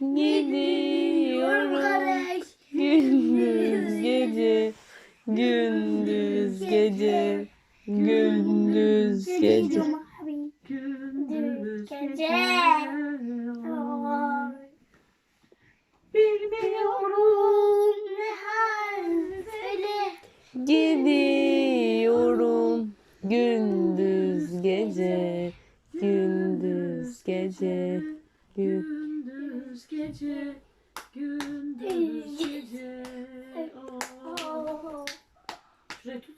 gidiyorum kardeş. gündüz gece. Gündüz gece. Gündüz gece. Gündüz Gece. gece. Bilmiyorum. Ne hal gidiyorum. Gündüz gece. Gündüz gece. Gün Gündüz gece. Gündüz gece. Oh. Şurayı tut.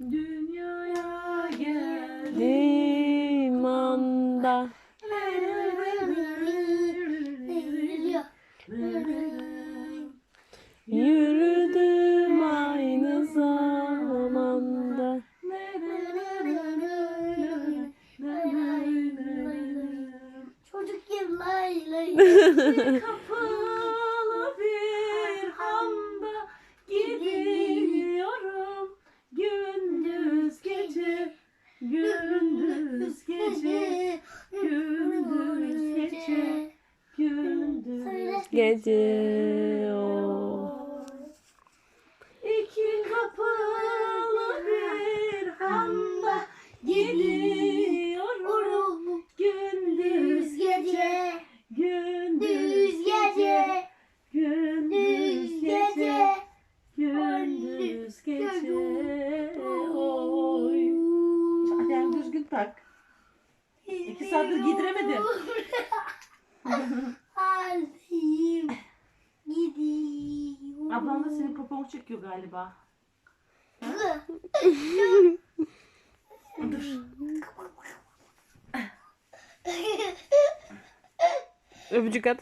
Dünyaya geldim. limanda Kapalı bir anda gidiyorum gündüz gece gündüz gece gündüz gece gündüz gece. o İki kapılı bir handa gidiyorum gündüz gece gündüz Düz gece, gündüz düz gece gece. gündüz gece oy Ayağını düzgün tak. İki saattir giydiremedim. Alayım. Gidiyorum. Ablan da senin poponu çekiyor galiba. Dur. öpücük at.